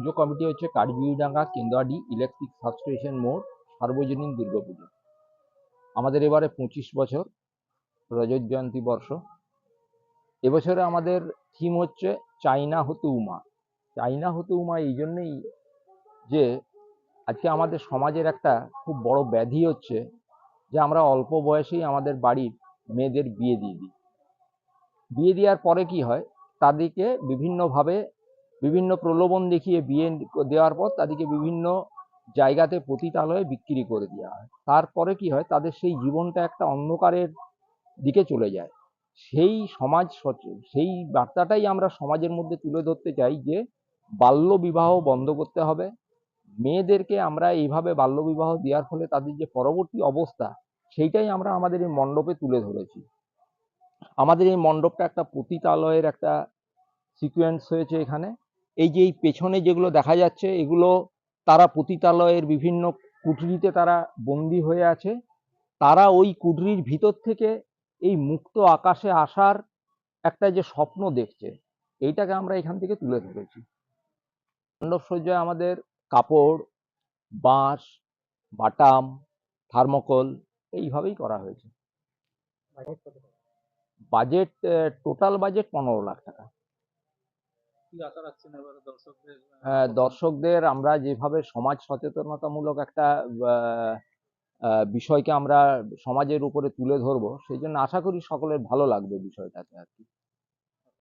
মণ্ডপটি হচ্ছে কাঠবিড়িডাঙ্গা কেন্দুয়াডি electric substation মোড়, সার্বজনীন দুর্গাপুজো। আমাদের এবারে পঁচিশ বছর রজত জয়ন্তী বর্ষ। এবছরে আমাদের থিম হচ্ছে চাইনা হতে উমা। চাইনা হতে উমা এই জন্যেই যে আজকে আমাদের সমাজের একটা খুব বড় ব্যাধি হচ্ছে যে আমরা অল্প বয়সেই আমাদের বাড়ির মেয়েদের বিয়ে দিয়ে দিই। বিয়ে দেওয়ার পরে কি হয়? তাদেরকে বিভিন্নভাবে বিভিন্ন প্রলোভন দেখিয়ে বিয়ে দেওয়ার পর তাদেরকে বিভিন্ন জায়গাতে পতিতালয়ে বিক্রি করে দেওয়া হয়। তারপরে কি হয়? তাদের সেই জীবনটা একটা অন্ধকারের দিকে চলে যায়। সেই সমাজ সেই বার্তাটাই আমরা সমাজের মধ্যে তুলে ধরতে চাই যে বাল্য বিবাহ বন্ধ করতে হবে। মেয়েদেরকে আমরা এইভাবে বাল্যবিবাহ দেওয়ার ফলে তাদের যে পরবর্তী অবস্থা, সেইটাই আমরা আমাদের এই মণ্ডপে তুলে ধরেছি। আমাদের এই মণ্ডপটা একটা পতিতালয়ের একটা সিকুয়েন্স হয়েছে এখানে। এই যে এই পেছনে যেগুলো দেখা যাচ্ছে এগুলো তারা পতিতালয়ের বিভিন্ন কুঠরিতে তারা বন্দি হয়ে আছে। তারা ওই কুঠরির ভিতর থেকে এই মুক্ত আকাশে আসার একটা যে স্বপ্ন দেখছে এইটাকে আমরা এখান থেকে তুলে ধরেছি। মণ্ডপ সজ্জায় আমাদের কাপড় বাঁশ বাটাম থার্মোকল এইভাবেই করা হয়েছে। বাজেট বাজেট টোটাল বাজেট পনেরো লাখ টাকা কি আশা রাখছেন এবারে দর্শকদের দর্শকদের আমরা যেভাবে সমাজ সচেতনতামূলক একটা আহ, আহ, বিষয়কে আমরা সমাজের উপরে তুলে ধরবো সেই জন্য আশা করি সকলের ভালো লাগবে বিষয়টাতে আর কি।